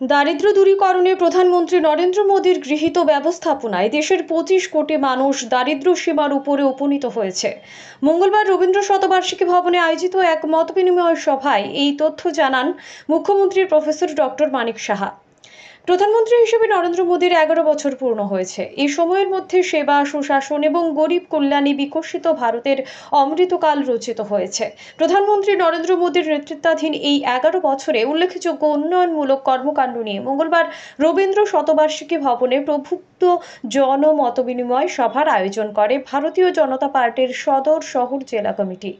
দারিদ্র দূরীকরণে প্রধানমন্ত্রী নরেন্দ্র মোদীর গৃহীত ব্যবস্থাপনায় দেশের পঁচিশ কোটি মানুষ দারিদ্র সীমার উপরে উপনীত হয়েছে। মঙ্গলবার রবীন্দ্র শতবার্ষিকী ভবনে আয়োজিত এক মতবিনিময় সভায় এই তথ্য জানান মুখ্যমন্ত্রী প্রফেসর ডক্টর মানিক সাহা। প্রধানমন্ত্রী হিসেবে নরেন্দ্র মোদীর এগারো বছর পূর্ণ হয়েছে। এই সময়ের মধ্যে সেবা, সুশাসন এবং গরিব কল্যাণী বিকশিত ভারতের অমৃতকাল রচিত হয়েছে। প্রধানমন্ত্রী নরেন্দ্র মোদীর নেতৃত্বাধীন এই এগারো বছরে উল্লেখযোগ্য উন্নয়নমূলক কর্মকাণ্ড নিয়ে মঙ্গলবার রবীন্দ্র শতবার্ষিকী ভবনে প্রভুক্ত জন মতবিনিময় সভার আয়োজন করে ভারতীয় জনতা পার্টির সদর শহর জেলা কমিটি।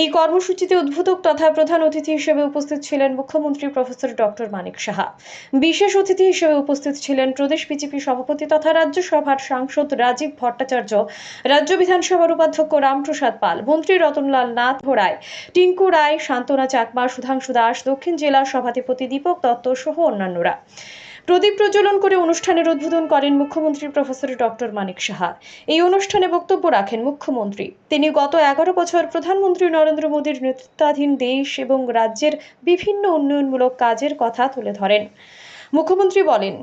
এই কর্মসূচিতে উদ্বোধক তথা প্রধান অতিথি হিসেবে উপস্থিত ছিলেন মুখ্যমন্ত্রী প্রফেসর ডক্টর মানিক সাহা। বিশেষ অতিথি হিসেবে উপস্থিত ছিলেন প্রদেশ বিজেপি সভাপতি তথা রাজ্যসভার সাংসদ রাজীব ভট্টাচার্য, রাজ্য বিধানসভার উপাধ্যক্ষ রামপ্রসাদ পাল, মন্ত্রী রতনলাল নাথ রায় টিঙ্কু রায়, শান্তনা চাকমা, সুধাংশু দাস, দক্ষিণ জেলা সভাধিপতি দীপক দত্ত সহ অন্যান্যরা। প্রদীপ প্রজ্বলন করে অনুষ্ঠানের উদ্বোধন করেন মুখ্যমন্ত্রী প্রফেসর ডক্টর মানিক সাহা। এই অনুষ্ঠানে বক্তব্য রাখেন মুখ্যমন্ত্রী। তিনি গত এগারো বছর প্রধানমন্ত্রী নরেন্দ্র মোদীর নেতৃত্বাধীন দেশ এবং রাজ্যের বিভিন্ন উন্নয়নমূলক কাজের কথা তুলে ধরেন। মুখ্যমন্ত্রী বলেন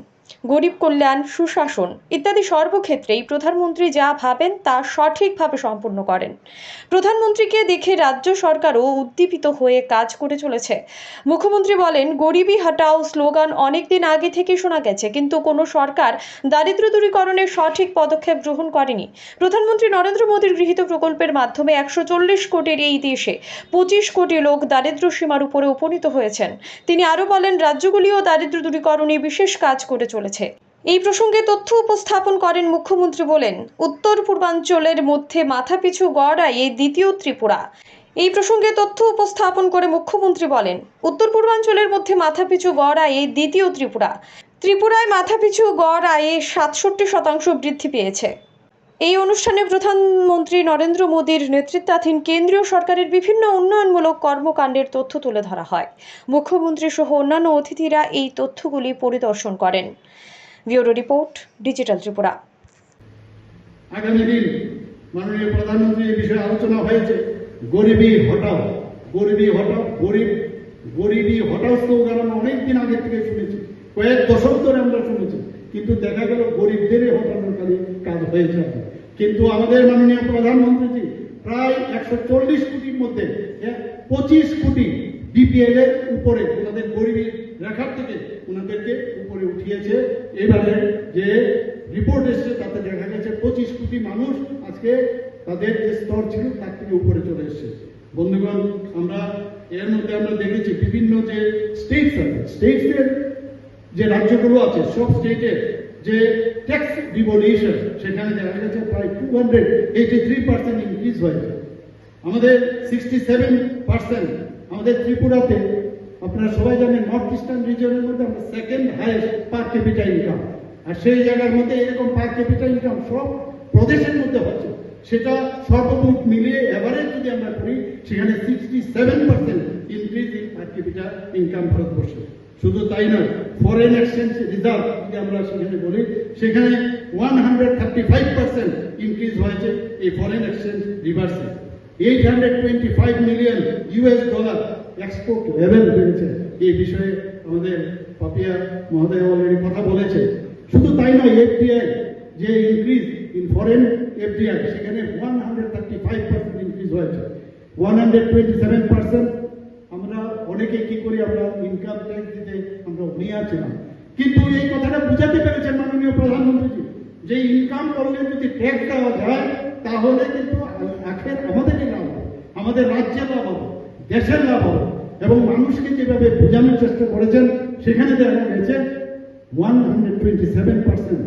গরিব কল্যাণ, সুশাসন ইত্যাদি সর্বক্ষেত্রেই প্রধানমন্ত্রী যা ভাবেন তা সঠিকভাবে সম্পূর্ণ করেন। প্রধানমন্ত্রীকে দেখে রাজ্য সরকারও উদ্দীপিত হয়ে কাজ করে চলেছে। মুখ্যমন্ত্রী বলেন গরিবই হটাও স্লোগান অনেকদিন আগে থেকে শোনা গেছে, কিন্তু কোনো সরকার দারিদ্র দূরীকরণের সঠিক পদক্ষেপ গ্রহণ করেনি। প্রধানমন্ত্রী নরেন্দ্র মোদীর গৃহীত প্রকল্পের মাধ্যমে একশো চল্লিশ কোটির এই দেশে পঁচিশ কোটি লোক দারিদ্র সীমার উপরে উপনীত হয়েছেন। তিনি আরও বলেন, রাজ্যগুলিও দারিদ্র দূরীকরণে বিশেষ কাজ করে চলেছে। এই প্রসঙ্গে তথ্য উপস্থাপন করেন মুখ্যমন্ত্রী বলেন, উত্তর পূর্বাঞ্চলের মধ্যে মাথাপিছু গড়াই এই দ্বিতীয় ত্রিপুরা। এই প্রসঙ্গে তথ্য উপস্থাপন করে মুখ্যমন্ত্রী বলেন, উত্তর পূর্বাঞ্চলের মধ্যে মাথাপিছু গড়াই এই দ্বিতীয় ত্রিপুরা। ত্রিপুরায় মাথাপিছু গড় আয়ে সাতষট্টি শতাংশ বৃদ্ধি পেয়েছে। এই অনুষ্ঠানে প্রধানমন্ত্রী নরেন্দ্র মোদীর নেতৃত্বাধীন কেন্দ্রীয় সরকারের বিভিন্ন উন্নয়নমূলক কর্মকাণ্ডের তথ্য তুলে ধরা হয়। মুখ্যমন্ত্রী সহ অন্যান্য অতিথিরা এই তথ্যগুলি পরিদর্শন করেন। Bureau report, digital Tripura. আগামী দিন মাননীয় প্রধানমন্ত্রী এই বিষয়ে আলোচনা হয়েছে। গরিবী হটাও গরিবী হটাও গরিব, গরিবী হটাও স্লোগান আমরা অনেকদিন আগে থেকে শুনেছি। কয়েক দশক ধরে আমরা শুনেছি। কিন্তু দেখা গেল গরিবদেরই হটানোর কাজে হয়েছে এখন। কিন্তু আমাদের মাননীয় প্রধানমন্ত্রীজি প্রায় একশো চল্লিশ কোটির মধ্যে পঁচিশ কোটি বিপিএল এর উপরে ওনাদের গরিবী রেখার থেকে ওনাদেরকে উপরে উঠিয়েছে এবারে যে রিপোর্ট এসছে তাতে দেখা গেছে পঁচিশ কোটি মানুষ আজকে তাদের যে স্তর ছিল তার থেকে উপরে চলে এসেছে বন্ধুগণ, আমরা এর মধ্যে আমরা দেখেছি বিভিন্ন যে স্টেটস আছে স্টেটসের যে রাজ্যগুলো আছে, সব স্টেটের যে ট্যাক্স ডিভলিউশন সেখানে দেখা গেছে প্রায় two hundred eighty three percent increase হয়েছে। আমাদের সিক্সটি সেভেন পার্সেন্ট আমাদের ত্রিপুরাতে, আপনারা সবাই জানেন নর্থ ইস্টার্ন রিজনের মধ্যে আমরা second highest per capital income আর সেই জায়গার মধ্যে এরকম পার ক্যাপিটাল ইনকাম সব প্রদেশের মধ্যে হচ্ছে। সেটা সর্বমোট মিলিয়ে এভারেজ যদি আমরা করি, সেখানে sixty seven percent increase in per capital income ভারতবর্ষে। শুধু তাই নয় ফরেন এক্সচেঞ্জ রিজার্ভ আমরা সেখানে বলি, সেখানে one hundred thirty five percent increase হয়েছে এই foreign exchange রিভার্সে eight hundred twenty five million US dollar export level বেড়েছে। এই বিষয়ে আমাদের পাপিয়া মহোদয় অলরেডি কথা বলেছে। শুধু তাই নয় এফডিআই যে ইনক্রিজ ইন ফরেন এফডিআই সেখানে one hundred thirty five percent increase হয়েছে। One hundred twenty seven percent অনেকে কি করি আমরা ইনকাম ট্যাক্স দিতে আমরা নিয়ে আছিলাম কিন্তু এই কথাটা বুঝাতে পেরেছেন মাননীয় প্রধানমন্ত্রীজি, যে ইনকাম করলে যদি ট্যাক্স দেওয়া যায়, তাহলে কিন্তু আখের আমাদেরই লাভ হবে, আমাদের রাজ্যের লাভ হবে, দেশের লাভ হবে। এবং মানুষকে যেভাবে বোঝানোর চেষ্টা করেছেন, সেখানে দেখা গেছে one hundred twenty seven percent